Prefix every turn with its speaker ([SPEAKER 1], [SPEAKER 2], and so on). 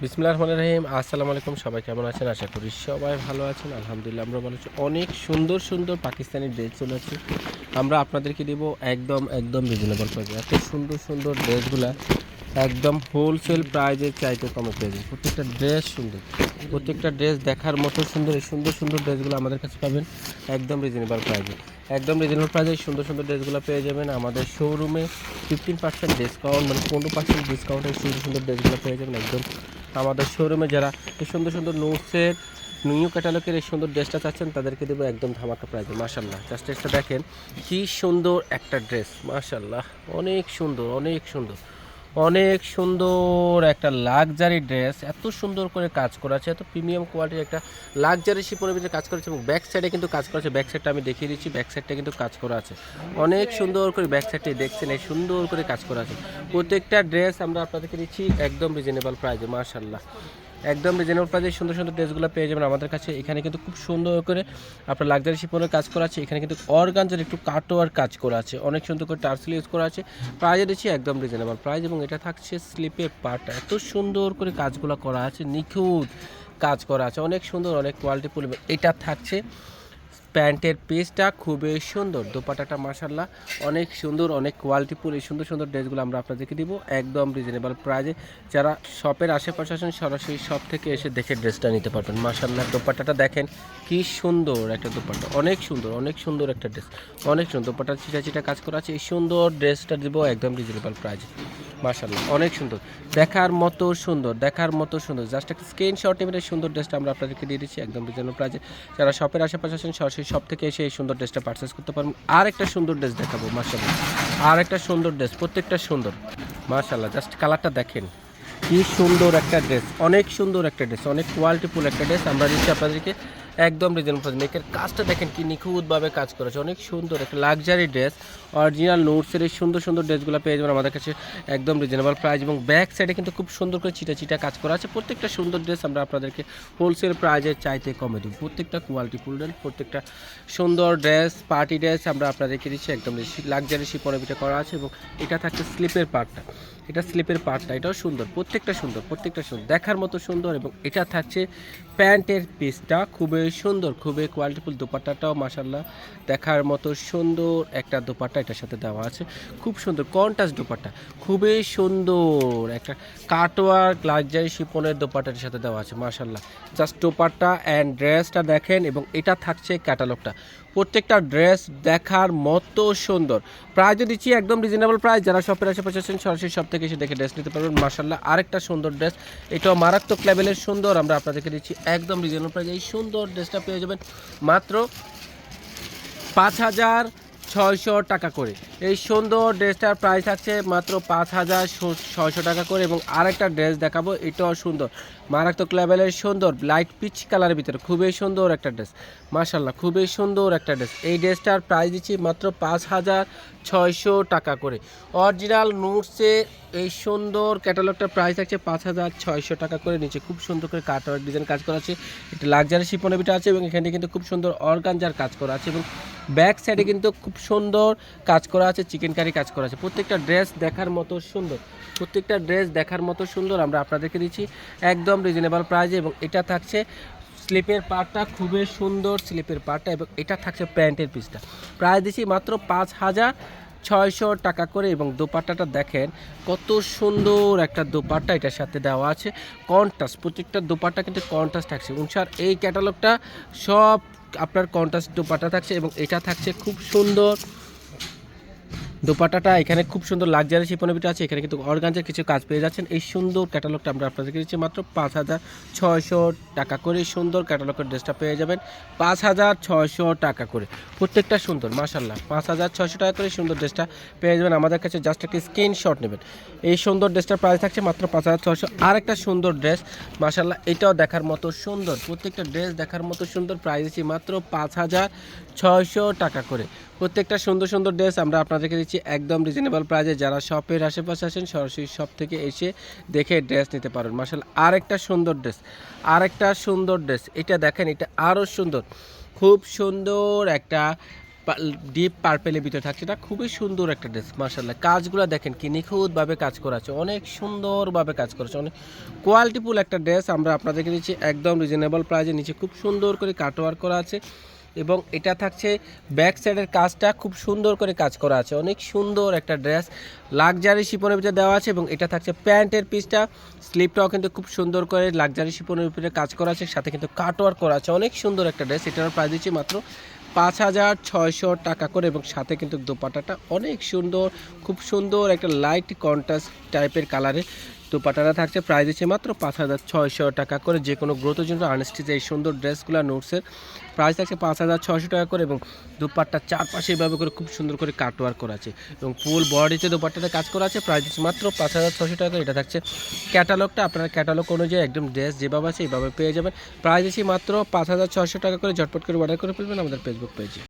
[SPEAKER 1] বিসমুল্লাহ রহমান রহিম, আসসালামু আলাইকুম, সবাই কেমন আছেন? আশা করি সবাই ভালো আছেন। আলহামদুলিল্লাহ, আমরা ভালো আছি। অনেক সুন্দর সুন্দর পাকিস্তানি ড্রেস চলে আসছে। আমরা আপনাদেরকে দেব একদম একদম রিজনেবল প্রাইসে এত সুন্দর সুন্দর ড্রেসগুলা একদম হোলসেল প্রাইজের চাইতে কমে পেয়ে যাবেন প্রত্যেকটা ড্রেস সুন্দর। প্রত্যেকটা ড্রেস দেখার মতো সুন্দর, এই সুন্দর সুন্দর ড্রেসগুলো আমাদের কাছে পাবেন একদম রিজনেবল প্রাইজে একদম রিজনেবল প্রাইজে সুন্দর সুন্দর ড্রেসগুলো পেয়ে যাবেন আমাদের শোরুমে ফিফটিন পার্সেন্ট ডিসকাউন্ট মানে পনেরো পার্সেন্ট ডিসকাউন্টে সুন্দর সুন্দর ড্রেসগুলো পেয়ে যাবেন একদম আমাদের শোরুমে যারা এই সুন্দর সুন্দর নোটসের নিউ ক্যাটালগের এই সুন্দর ড্রেসটা চাচ্ছেন, তাদেরকে দেবো একদম ধামাকা প্রাইজে মাসাল্লাহ জাস্ট ড্রেসটা দেখেন, কি সুন্দর একটা ড্রেস মাশাল্লাহ অনেক সুন্দর অনেক সুন্দর। অনেক সুন্দর একটা লাক্সারি ড্রেস এত সুন্দর করে কাজ করা আছে, এত প্রিমিয়াম কোয়ালিটির একটা লাক্সারি শিপনের ভিতরে কাজ করেছে এবং ব্যাক সাইডে কিন্তু কাজ করা আছে। ব্যাক সাইডটা আমি দেখিয়ে দিচ্ছি ব্যাক সাইডটা কিন্তু কাজ করা আছে। অনেক সুন্দর করে ব্যাক সাইডটি দেখছেন, এই সুন্দর করে কাজ করা আছে। প্রত্যেকটা ড্রেস আমরা আপনাদেরকে দিচ্ছি একদম রিজনেবল প্রাইজে মাশাল্লাহ একদম রিজনেবল প্রাইসে সুন্দর সুন্দর ড্রেসগুলো পেয়ে যাবেন আমাদের কাছে। এখানে কিন্তু খুব সুন্দর করে আপনার লাক্সারি শিপনের কাজ করা আছে। এখানে কিন্তু অর্গানজার একটু কাটোয়ার কাজ করা আছে। অনেক সুন্দর করে টার্সেল ইউজ করা আছে। প্রাইজে দিচ্ছি একদম রিজনেবল প্রাইস এবং এটা থাকছে স্লিপের পার্ট এত সুন্দর করে কাজগুলো করা আছে, নিখুঁত কাজ করা আছে। অনেক সুন্দর, অনেক কোয়ালিটিফুল এটা থাকছে প্যান্টের পিসটা খুবই সুন্দর দোপাটাটা মাসাল্লাহ অনেক সুন্দর, অনেক কোয়ালিটিফুল এই সুন্দর সুন্দর ড্রেসগুলো আমরা আপনাদেরকে দিব একদম রিজনেবল প্রাইজে যারা শপের আশেপাশে আছেন, সরাসরি শপ থেকে এসে দেখে ড্রেসটা নিতে পারবেন। মাসাল্লাহ দোপাটাটা দেখেন কি সুন্দর একটা দোপাট্টা। অনেক সুন্দর অনেক সুন্দর একটা ড্রেস। অনেক সুন্দর দোপাটা চিটা চিটা কাজ করা আছে। এই সুন্দর ড্রেসটা দিব একদম রিজনেবল প্রাইজে মাশাল্লাহ অনেক সুন্দর। দেখার মতো সুন্দর, দেখার মতো সুন্দর। জাস্ট একটা স্ক্রিনশট নেবেন এই সুন্দর ড্রেসটা আমরা আপনাদেরকে দিয়ে দিচ্ছি, একদম রিজনেবল প্রাইজে যারা শপের আশেপাশে আছেন, সরাসরি শপ থেকে এসে এই সুন্দর ড্রেসটা পারচেস করতে পারবেন। আর একটা সুন্দর ড্রেস দেখাবো মাশাল্লাহ আর একটা সুন্দর ড্রেস প্রত্যেকটা সুন্দর। মাশাল্লাহ জাস্ট কালারটা দেখেন। কি সুন্দর একটা ড্রেস অনেক সুন্দর একটা ড্রেস অনেক কোয়ালিটিফুল একটা ড্রেস আমরা দিচ্ছি আপনাদেরকে। একদম রিজনেবল প্রাইস নেকের কাজটা দেখেন কি নিখুঁতভাবে কাজ করেছে। অনেক সুন্দর একটা লাক্সারি ড্রেস অরিজিনাল নোটসের এই সুন্দর সুন্দর ড্রেসগুলো পেয়ে যাবেন আমাদের কাছে একদম রিজনেবল প্রাইস এবং ব্যাক সাইডে কিন্তু খুব সুন্দর করে চিটা চিটা কাজ করা আছে। প্রত্যেকটা সুন্দর ড্রেস আমরা আপনাদেরকে হোলসেল প্রাইজের চাইতে কমে দেবো। প্রত্যেকটা কোয়ালিটি ফুল ড্রেস প্রত্যেকটা সুন্দর ড্রেস পার্টি ড্রেস আমরা আপনাদেরকে দিচ্ছি। একদম লাক্সারি ভিতরে করা আছে এবং এটা থাকছে স্লিপের পার্টটা এটা স্লিপের পার্টটা এটাও সুন্দর। প্রত্যেকটা সুন্দর প্রত্যেকটা সুন্দর। দেখার মতো সুন্দর এবং এটা থাকছে প্যান্টের পিসটা খুবই সুন্দর, খুবই কোয়ালিটিফুল দোপাট্টাটাও মাসাল্লাহ দেখার মতো সুন্দর একটা দোপাট্টা এটার সাথে দেওয়া আছে। খুব সুন্দর কন্টাস দোপাট্টা, খুবই সুন্দর একটা কাটোয়ার লাক্সারি শিপনের দোপাট্টার সাথে দেওয়া আছে মাসাল্লাহ জাস্ট দোপাট্টা অ্যান্ড ড্রেসটা দেখেন এবং এটা থাকছে ক্যাটালগটা প্রত্যেকটা ড্রেস দেখার মতো সুন্দর। প্রাইজ দিচ্ছি একদম রিজনেবল প্রাইস যারা শপের আশেপাশে আছেন সরাসরি সব থেকে এসে দেখে ড্রেস নিতে পারবেন। মার্শাল্লাহ আরেকটা সুন্দর ড্রেস এটাও মারাত্মক লেভেলের সুন্দর। আমরা আপনাদেরকে দিচ্ছি একদম রিজনেবল প্রাইস এই সুন্দর ড্রেসটা পেয়ে যাবেন মাত্র পাঁচ হাজার ছয়শো টাকা করে। এই সুন্দর ড্রেসটার প্রাইস থাকছে মাত্র পাঁচ হাজার ছয়শো টাকা করে এবং আরেকটা ড্রেস দেখাবো, এটাও সুন্দর। মারাত্মক লেভেলের সুন্দর লাইট পিচ কালারের ভিতরে খুবই সুন্দর একটা ড্রেস মার্শাল্লাহ খুবই সুন্দর একটা ড্রেস এই ড্রেসটার প্রাইস দিচ্ছি মাত্র পাঁচ হাজার ছয়শো টাকা করে। অরিজিনাল নোটসে এই সুন্দর ক্যাটালগটার প্রাইস থাকছে পাঁচ হাজার ছয়শো টাকা করে। নিচে খুব সুন্দর করে কাটওয়ার্ক ডিজাইন কাজ করা আছে। এটা লাক্সারি ভিতরে আছে এবং এখানে কিন্তু খুব সুন্দর অর্গানজার কাজ করা আছে এবং ব্যাক সাইডে কিন্তু খুব সুন্দর কাজ করা আছে চিকেন কারি কাজ করা আছে। প্রত্যেকটা ড্রেস দেখার মতো সুন্দর। প্রত্যেকটা ড্রেস দেখার মতো সুন্দর আমরা আপনাদেরকে দিচ্ছি একদম রিজনেবল প্রাইজে এবং এটা থাকছে স্লিপের পার্টটা খুবই সুন্দর স্লিপের পার্টটা এবং এটা থাকছে প্যান্টের পিসটা প্রায় দিচ্ছি মাত্র পাঁচ হাজার ছয়শো টাকা করে এবং দোপাট্টাটা দেখেন কত সুন্দর একটা দোপাট্টা এটার সাথে দেওয়া আছে। কন্ট্রাস্ট প্রত্যেকটা দোপাট্টা কিন্তু কন্ট্রাস্ট থাকছে। অনুসার এই ক্যাটালগটা সব আপনার কন্ট্রাস্ট দোপাট্টা থাকছে এবং এটা থাকছে খুব সুন্দর দোপাট্টাটা এখানে খুব সুন্দর লাগজারি ভিতরে আছে, এখানে কিন্তু অর্গানজার কিছু কাজ পেয়ে যাচ্ছেন। এই সুন্দর ক্যাটালগটা আমরা আপনাদেরকে দিচ্ছি মাত্র পাঁচ হাজার ছয়শো টাকা করে। সুন্দর ক্যাটালগের ড্রেসটা পেয়ে যাবেন পাঁচ হাজার ছয়শো টাকা করে। প্রত্যেকটা সুন্দর মাশাল্লাহ পাঁচ হাজার ছয়শো টাকা করে সুন্দর ড্রেসটা পেয়ে যাবেন। আমাদের কাছে জাস্ট একটা স্ক্রিনশট নেবেন। এই সুন্দর ড্রেসটার প্রাইস থাকছে মাত্র পাঁচ হাজার ছয়শো। আর একটা সুন্দর ড্রেস মাশাল্লাহ এটাও দেখার মতো সুন্দর। প্রত্যেকটা ড্রেস দেখার মতো সুন্দর প্রাইস মাত্র পাঁচ হাজার ছয়শো টাকা করে। প্রত্যেকটা সুন্দর সুন্দর ড্রেস আমরা আপনাদেরকে দিচ্ছি একদম রিজনেবল প্রাইজে যারা শপের আশেপাশে আসেন সরাসরি শপ থেকে এসে দেখে ড্রেস নিতে পারেন মার্শাল আরেকটা সুন্দর ড্রেস আরেকটা সুন্দর ড্রেস এটা দেখেন, এটা আরও সুন্দর। খুব সুন্দর একটা ডিপ পার্পেলের ভিতরে থাকছে। এটা খুবই সুন্দর একটা ড্রেস মার্শাল্লাহ কাজগুলো দেখেন কি নিখুঁতভাবে কাজ করা আছে। অনেক সুন্দরভাবে কাজ করেছে অনেক কোয়ালিটিফুল একটা ড্রেস আমরা আপনাদেরকে দিচ্ছি। একদম রিজনেবল প্রাইজে নিচে খুব সুন্দর করে কাটওয়ার্ক করা আছে। এবং এটা থাকছে ব্যাক সাইডের কাজটা, খুব সুন্দর করে কাজ করা আছে। অনেক সুন্দর একটা ড্রেস লাক্সারি শিপনের ভিতরে দেওয়া আছে এবং এটা থাকছে প্যান্টের পিসটা স্লিপটাও কিন্তু খুব সুন্দর করে লাক্সারি শিপনের উপরে কাজ করা আছে, সাথে কিন্তু কাটওয়ার্ক করা আছে। অনেক সুন্দর একটা ড্রেস এটার প্রাইস দিচ্ছি মাত্র পাঁচ হাজার ছয়শো টাকা করে এবং সাথে কিন্তু দোপাটাটা অনেক সুন্দর, খুব সুন্দর একটা লাইট কন্ট্রাস্ট টাইপের কালারের দোপাটাটা থাকছে। প্রাইস দিচ্ছে মাত্র পাঁচ হাজার ছয়শো টাকা করে। যে কোনো গ্রোথের জন্য আনস্টিচ এই সুন্দর ড্রেসগুলো, নোটসের প্রাইস থাকছে পাঁচ হাজার ছয়শো টাকা করে এবং দুপাট্টার চারপাশে এভাবে করে খুব সুন্দর করে কাটওয়ার্ক করা আছে এবং ফুল বডিতে দুপাট্টাতে কাজ করা আছে। প্রাইস দিচ্ছে মাত্র পাঁচ হাজার ছশো টাকা করে। এটা থাকছে ক্যাটালগটা। আপনার ক্যাটালগ অনুযায়ী একদম ড্রেস যেভাবে আছে এইভাবে পেয়ে যাবেন। প্রাইস দিচ্ছি মাত্র পাঁচ হাজার ছশো টাকা করে। ঝটপট করে অর্ডার করে ফেলবেন আমাদের ফেসবুক পেজে।